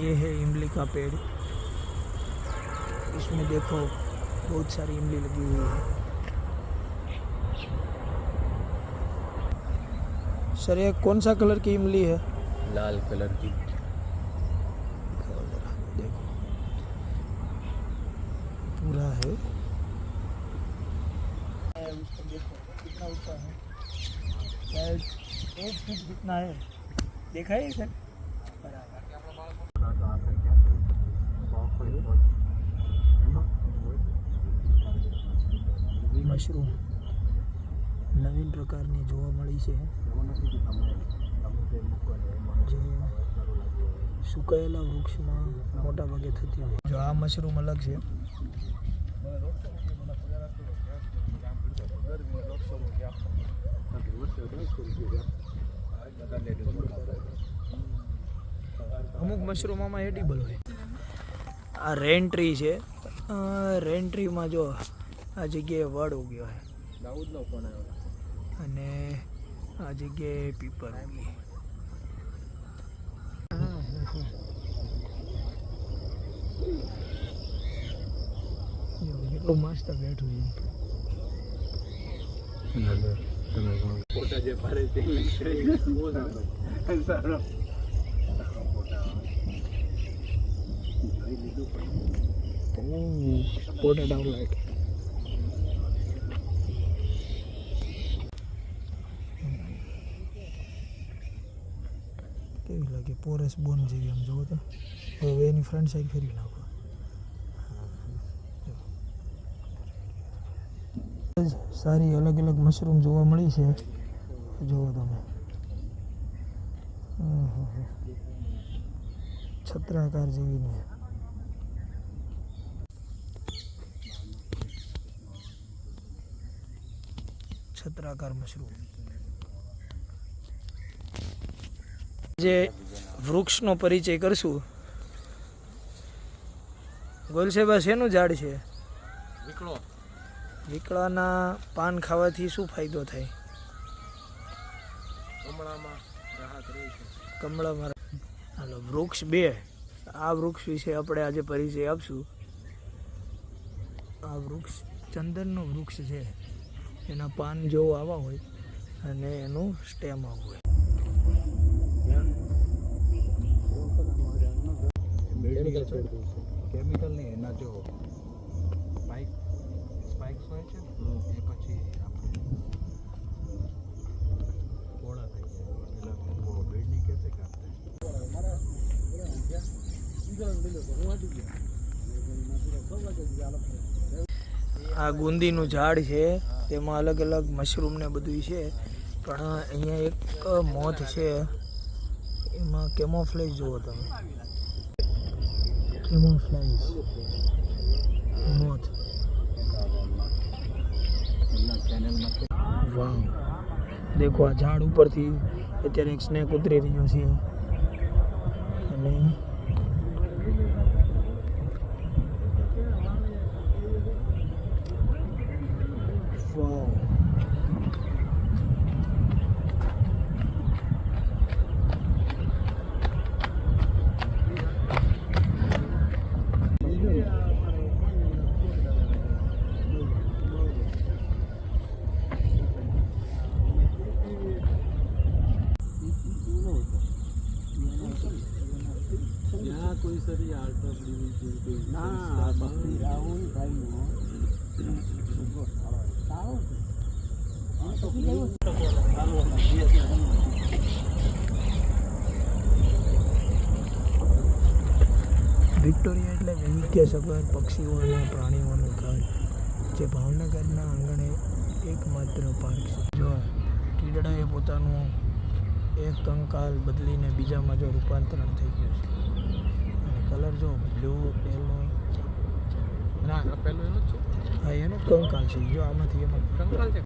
ये है इमली का पेड़। इसमें देखो बहुत सारी इमली लगी हुई है। सर ये कौन सा कलर की इमली है? लाल कलर की। देखो। पूरा है। देखो कितना ऊपर है। शायद एक फीट कितना है। देखा है सर? बराबर મશરૂમ. નવીન પ્રકારની જોવા મળી છે. જે સુકાયેલા વૃક્ષમાં મોટા ભાગે થતી હોય. જો આ મશરૂમ અલગ છે. અમુક મશરૂમ આમાં એડિબલ હોય. આ રેન ટ્રી છે. રેન ટ્રીમાં જો આ જગ્યાએ વડ ઉગ્યો છે અને આ જગ્યાએ પીપર ઉગી કેટલું મસ્ત બેઠું છે. ફોટા જે પાડે તે સારો સ્પોટેડ આઉટલાઇટ કેવી લાગે? પોરસ બોન જેવી આમ જોવો તો. હવે એની ફ્રન્ટ સાઈડ ફેરવી નાખો. સારી અલગ અલગ મશરૂમ જોવા મળી છે. જુઓ તમે. ઓહો. છત્રાકાર જેવી ને છત્રાકાર મશરૂમ. જે વૃક્ષનો પરિચય કરશું. ગોલસેબા શેનું ઝાડ છે? વીકળાના વિકળાના પાન ખાવાથી શું ફાયદો થાય? કમળામાં રાહત રહી છે. કમળામાં વૃક્ષ બે. આ વૃક્ષ વિશે આપણે આજે પરિચય આપશું. આ વૃક્ષ ચંદનનું વૃક્ષ છે. એના પાન જો આવા હોય અને એનું સ્ટેમ આવું હોય. કેમિકલ નહીં, એના જો સ્પાઇક સ્પાઇક્સ હોય છે એ પછી આપણે આ ગુંદીનું ઝાડ છે, તેમાં અલગ અલગ મશરૂમ ને બધું છે. પણ અહીંયા એક મોથ છે, એમાં કેમોફ્લેજ જુઓ તમે. કેમોફ્લાઇઝ મોથ વાહ દેખો, આ ઝાડ ઉપરથી અત્યારે એક સ્નેક ઉતરી રહ્યો છે. અને ત્યાં કોઈ સરી આર્ટ ઓફ લિવિંગ કોઈ ના. વિક્ટોરિયા એટલે વૈવિધ્યસભર પક્ષીઓ અને પ્રાણીઓનું ઘર જે ભાવનગરના આંગણે એકમાત્ર પાર્ક છે. જો ટીડડાએ પોતાનું એક કંકાલ બદલીને બીજામાં જો રૂપાંતરણ થઈ ગયું છે. અને કલર જો બ્લુ યલો ના પેલું એનું જ છે. હા એનો કંકાલ છે. જો આમાંથી એમાં કંકાલ છે.